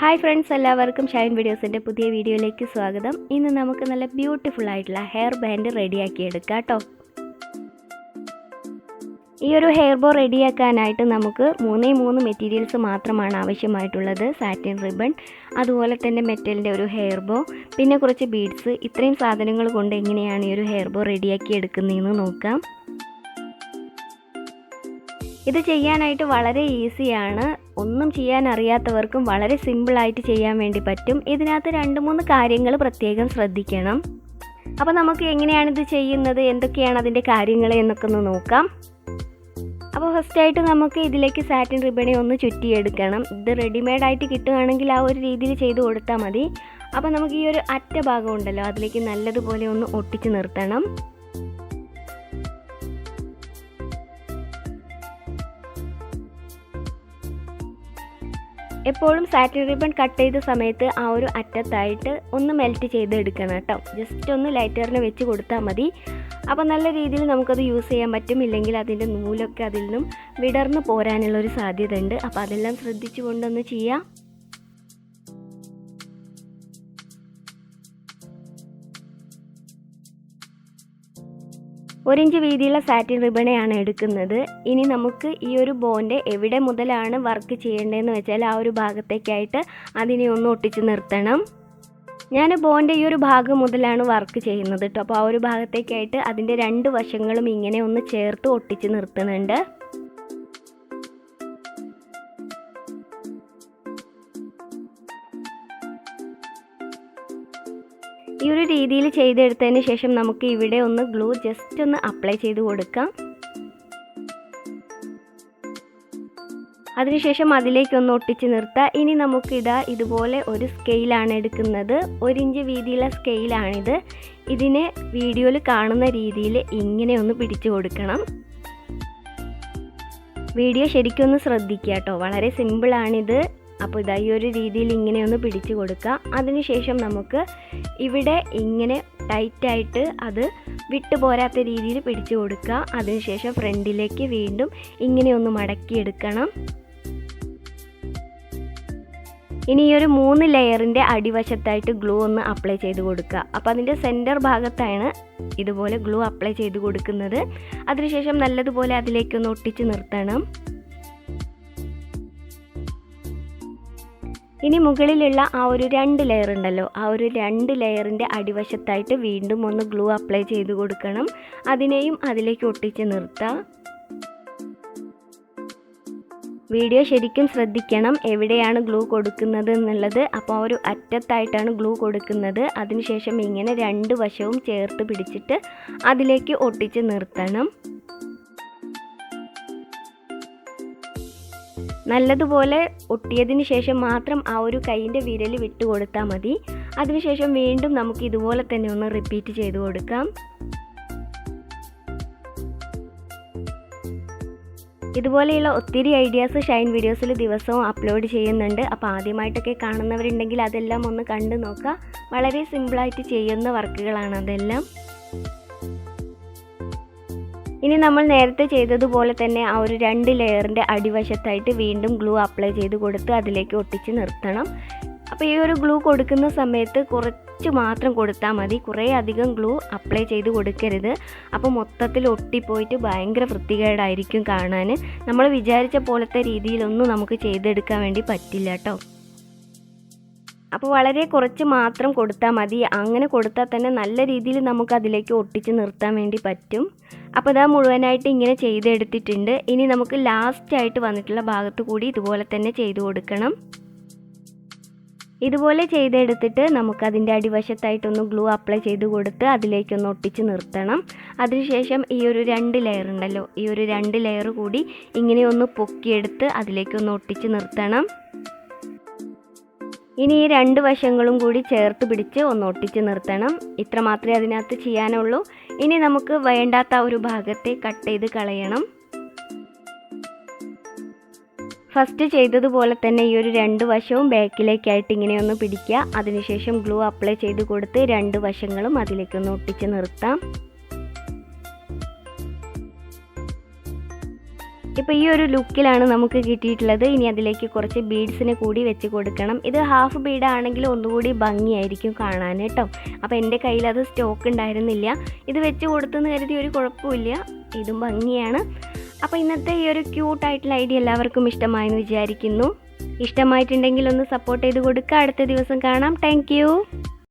Hi friends എല്ലാവർക്കും ഷൈൻ വീഡിയോസിന്റെ പുതിയ വീഡിയോയിലേക്ക് സ്വാഗതം. ഇന്ന് നമുക്ക് നല്ല ബ്യൂട്ടിഫുൾ ആയിട്ടുള്ള ഹെയർ ബാൻഡ് റെഡിയാക്കി എടുക്കാം കേട്ടോ ഈ ഒരു ഹെയർ ബോ റെഡിയാക്കാനായിട്ട് നമുക്ക് മൂന്നേ മൂന്ന് മെറ്റീരിയൽസ് മാത്രമാണ് ആവശ്യമായിട്ടുള്ളത്. സാറ്റിൻ റിബൺ അതുപോലെ തന്നെ മെറ്റലിന്റെ ഒരു ഹെയർ ബോ പിന്നെ കുറച്ച് ബീഡ്സ് ഇത്രയും സാധനങ്ങൾ കൊണ്ട് എങ്ങനെയാണ് ഈ ഒരു ഹെയർ ബോ റെഡിയാക്കി എടുക്കുന്നതെന്ന് നോക്കാം. ഇത് ചെയ്യാനായിട്ട് വളരെ ഈസിയാണ് ഒന്നും ചെയ്യാൻ അറിയാത്തവർക്കും വളരെ സിമ്പിളായിട്ട് ചെയ്യാൻ വേണ്ടി പറ്റും. ഇതിനകത്ത് രണ്ട് മൂന്ന് കാര്യങ്ങൾ പ്രത്യേകം ശ്രദ്ധിക്കണം. അപ്പോൾ നമുക്ക് എങ്ങനെയാണ് ഇത് ചെയ്യുന്നത്? എന്തൊക്കെയാണ് അതിന്റെ കാര്യങ്ങൾ എന്നൊക്കെ ഒന്ന് നോക്കാം. അപ്പോൾ ഫസ്റ്റായിട്ട് നമുക്ക് ഇതിലേക്ക് സാറ്റിൻ റിബണി ഒന്ന് ചുറ്റിയെടുക്കണം. ഇത് റെഡിമെയ്ഡ് ആയിട്ട് കിട്ടുകയാണെങ്കിൽ ആ ഒരു രീതിയിൽ ചെയ്ത് കൊടുത്താൽ മതി. അപ്പോൾ നമുക്ക് ഈ ഒരു അറ്റ ഭാഗം ഉണ്ടല്ലോ അതിലേക്ക് നല്ലതുപോലെ ഒന്ന് ഒട്ടിച്ച് നിർത്തണം. എപ്പോഴും സാറ്റിൻ റിബൺ കട്ട് ചെയ്ത സമയത്ത് ആ ഒരു അറ്റത്തായിട്ട് ഒന്ന് മെൽറ്റ് ചെയ്തെടുക്കണം കേട്ടോ. ജസ്റ്റ് ഒന്ന് ലൈറ്ററിന് വെച്ച് കൊടുത്താൽ മതി. അപ്പോൾ നല്ല രീതിയിൽ നമുക്കത് യൂസ് ചെയ്യാൻ പറ്റും. ഇല്ലെങ്കിൽ അതിന്റെ നൂലൊക്കെ അതിൽ നിന്നും വിടർന്ന് പോരാനുള്ളൊരു സാധ്യത ഉണ്ട് അപ്പോൾ അതെല്ലാം ശ്രദ്ധിച്ചുകൊണ്ടൊന്ന് ചെയ്യാം. ഒരിഞ്ച് വീതിയുള്ള സാറ്റിൻ റിബണയാണ് എടുക്കുന്നത്. ഇനി നമുക്ക് ഈ ഒരു ബോന്റെ എവിടെ മുതലാണ് വർക്ക് ചെയ്യേണ്ടതെന്ന് വെച്ചാൽ ആ ഒരു ഭാഗത്തേക്കായിട്ട് അതിനെ ഒന്ന് ഒട്ടിച്ച് നിർത്തണം. ഞാൻ ബോന്റെ ഈ ഒരു ഭാഗം മുതലാണ് വർക്ക് ചെയ്യുന്നത് കേട്ടോ അപ്പോൾ ആ ഒരു ഭാഗത്തേക്കായിട്ട് അതിന്റെ രണ്ട് വശങ്ങളും ഇങ്ങനെ ഒന്ന് ചേർത്ത് ഒട്ടിച്ച് നിർത്തുന്നുണ്ട്. ഈ ഒരു രീതിയിൽ ചെയ്തെടുത്തതിന് ശേഷം നമുക്ക് ഇവിടെ ഒന്ന് ഗ്ലൂ ജസ്റ്റ് ഒന്ന് അപ്ലൈ ചെയ്ത് കൊടുക്കാം. അതിനുശേഷം അതിലേക്കൊന്ന് ഒട്ടിച്ച് നിർത്താം. ഇനി നമുക്കിതാ ഇതുപോലെ ഒരു സ്കെയിലാണ് എടുക്കുന്നത്. ഒരിഞ്ച് വീതിയുള്ള സ്കെയിലാണിത് ഇതിനെ വീഡിയോയിൽ കാണുന്ന രീതിയിൽ ഇങ്ങനെ ഒന്ന് പിടിച്ചു കൊടുക്കണം. വീഡിയോ ശരിക്കും ഒന്ന് ശ്രദ്ധിക്കുക കേട്ടോ. വളരെ സിമ്പിളാണിത് അപ്പോൾ ഇതാ ഈ ഒരു രീതിയിൽ ഇങ്ങനെ ഒന്ന് പിടിച്ചു കൊടുക്കുക അതിനുശേഷം നമുക്ക് ഇവിടെ ഇങ്ങനെ ടൈറ്റായിട്ട് അത് വിട്ടു പോരാത്ത രീതിയിൽ പിടിച്ചു കൊടുക്കുക അതിനുശേഷം ഫ്രണ്ടിലേക്ക് വീണ്ടും ഇങ്ങനെ ഒന്ന് മടക്കിയെടുക്കണം ഇനി ഈ ഒരു മൂന്ന് ലെയറിന്റെ അടിവശത്തായിട്ട് ഗ്ലൂ ഒന്ന് അപ്ലൈ ചെയ്ത് കൊടുക്കുക. അപ്പോൾ അതിന്റെ സെന്റർ ഭാഗത്താണ് ഇതുപോലെ ഗ്ലൂ അപ്ലൈ ചെയ്ത് കൊടുക്കുന്നത്. അതിനുശേഷം നല്ലതുപോലെ അതിലേക്കൊന്ന് ഒട്ടിച്ച് നിർത്തണം. ഇനി മുകളിലുള്ള ആ ഒരു രണ്ട് ലെയർ ഉണ്ടല്ലോ ആ ഒരു രണ്ട് ലെയറിന്റെ അടിവശത്തായിട്ട് വീണ്ടും ഒന്ന് ഗ്ലൂ അപ്ലൈ ചെയ്ത് കൊടുക്കണം. അതിനെയും അതിലേക്ക് ഒട്ടിച്ച് നിർത്താം. വീഡിയോ ശരിക്കും ശ്രദ്ധിക്കണം എവിടെയാണ് ഗ്ലൂ കൊടുക്കുന്നത് എന്നുള്ളത്. അപ്പോൾ ഒരു അറ്റത്തായിട്ടാണ് ഗ്ലൂ കൊടുക്കുന്നത്. അതിനുശേഷം ഇങ്ങനെ രണ്ട് വശവും ചേർത്ത് പിടിച്ചിട്ട് അതിലേക്ക് ഒട്ടിച്ച് നിർത്തണം. നല്ലതുപോലെ ഒട്ടിയതിന് ശേഷം മാത്രം ആ ഒരു കൈയിന്റെ വിരൽ വിട്ട് കൊടുത്താൽ മതി. അതിനുശേഷം വീണ്ടും നമുക്ക് ഇതുപോലെ തന്നെ ഒന്ന് റിപ്പീറ്റ് ചെയ്ത് കൊടുക്കാം. ഇതുപോലെയുള്ള ഒത്തിരി ഐഡിയാസ് ഷൈൻ വീഡിയോസിൽ ദിവസവും അപ്ലോഡ് ചെയ്യുന്നുണ്ട്. അപ്പോൾ ആദ്യമായിട്ടൊക്കെ കാണുന്നവരുണ്ടെങ്കിൽ അതെല്ലാം ഒന്ന് കണ്ടു നോക്കുക. വളരെ സിമ്പിളായിട്ട് ചെയ്യുന്ന വർക്കുകളാണ് അതെല്ലാം. ഇനി നമ്മൾ നേരത്തെ ചെയ്തതുപോലെ തന്നെ ആ ഒരു രണ്ട് ലെയറിന്റെ അടിവശത്തായിട്ട് വീണ്ടും ഗ്ലൂ അപ്ലൈ ചെയ്ത് കൊടുത്ത് അതിലേക്ക് ഒട്ടിച്ച് നിർത്തണം. അപ്പോൾ ഈ ഒരു ഗ്ലൂ കൊടുക്കുന്ന സമയത്ത് കുറച്ച് മാത്രം കൊടുത്താൽ മതി. കുറേ അധികം ഗ്ലൂ അപ്ലൈ ചെയ്ത് കൊടുക്കരുത്. അപ്പോൾ മൊത്തത്തിൽ ഒട്ടിപ്പോയിട്ട് ഭയങ്കര വൃത്തികേടായിരിക്കും കാണാൻ. നമ്മൾ വിചാരിച്ച പോലത്തെ രീതിയിലൊന്നും നമുക്ക് ചെയ്തെടുക്കാൻ വേണ്ടി പറ്റില്ല കേട്ടോ. അപ്പോൾ വളരെ കുറച്ച് മാത്രം കൊടുത്താൽ മതി. അങ്ങനെ കൊടുത്താൽ തന്നെ നല്ല രീതിയിൽ നമുക്ക് അതിലേക്ക് ഒട്ടിച്ച് നിർത്താൻ വേണ്ടി പറ്റും. അപ്പോൾ ഇതാ മുഴുവനായിട്ട് ഇങ്ങനെ ചെയ്തെടുത്തിട്ടുണ്ട്. ഇനി നമുക്ക് ലാസ്റ്റ് ആയിട്ട് വന്നിട്ടുള്ള ഭാഗത്ത് കൂടി ഇതുപോലെ തന്നെ ചെയ്തു കൊടുക്കണം. ഇതുപോലെ ചെയ്തെടുത്തിട്ട് നമുക്കതിന്റെ അടിവശത്തായിട്ടൊന്ന് ഗ്ലൂ അപ്ലൈ ചെയ്ത് കൊടുത്ത് അതിലേക്കൊന്ന് ഒട്ടിച്ച് നിർത്തണം. അതിനുശേഷം ഈ ഒരു രണ്ട് ലെയർ ഉണ്ടല്ലോ ഈ ഒരു രണ്ട് ലെയർ കൂടി ഇങ്ങനെ ഒന്ന് പൊക്കിയെടുത്ത് അതിലേക്കൊന്ന് ഒട്ടിച്ച് നിർത്തണം. ഇനി ഈ രണ്ട് വശങ്ങളും കൂടി ചേർത്ത് പിടിച്ച് ഒന്ന് ഒട്ടിച്ച് നിർത്തണം. ഇത്ര മാത്രമേ അതിനകത്ത് ചെയ്യാനുള്ളൂ. ഇനി നമുക്ക് വേണ്ടാത്ത ഒരു ഭാഗത്തെ കട്ട് ചെയ്ത് കളയണം. ഫസ്റ്റ് ചെയ്തതുപോലെ തന്നെ ഈ ഒരു രണ്ട് വശവും ബാക്കിലേക്കായിട്ട് ഇങ്ങനെ ഒന്ന് പിടിക്കുക. അതിനുശേഷം ഗ്ലൂ അപ്ലൈ ചെയ്ത് കൊടുത്ത് രണ്ട് വശങ്ങളും അതിലേക്കൊന്ന് ഒട്ടിച്ച് നിർത്താം. ഇപ്പോൾ ഈ ഒരു ലുക്കിലാണ് നമുക്ക് കിട്ടിയിട്ടുള്ളത്. ഇനി അതിലേക്ക് കുറച്ച് ബീഡ്സിനെ കൂടി വെച്ച് കൊടുക്കണം. ഇത് ഹാഫ് ബീഡ് ആണെങ്കിൽ ഒന്നുകൂടി ഭംഗിയായിരിക്കും കാണാൻ കേട്ടോ. അപ്പോൾ എന്റെ കയ്യിൽ അത് സ്റ്റോക്ക് ഉണ്ടായിരുന്നില്ല. ഇത് വെച്ച് കൊടുത്തെന്ന് കരുതി ഒരു കുഴപ്പമില്ല. ഇതും ഭംഗിയാണ്. അപ്പോൾ ഇന്നത്തെ ഈ ഒരു ക്യൂട്ടായിട്ടുള്ള ഐഡിയ എല്ലാവർക്കും ഇഷ്ടമായെന്ന് വിചാരിക്കുന്നു. ഇഷ്ടമായിട്ടുണ്ടെങ്കിൽ ഒന്ന് സപ്പോർട്ട് ചെയ്ത് കൊടുക്കുക. അടുത്ത ദിവസം കാണാം. താങ്ക്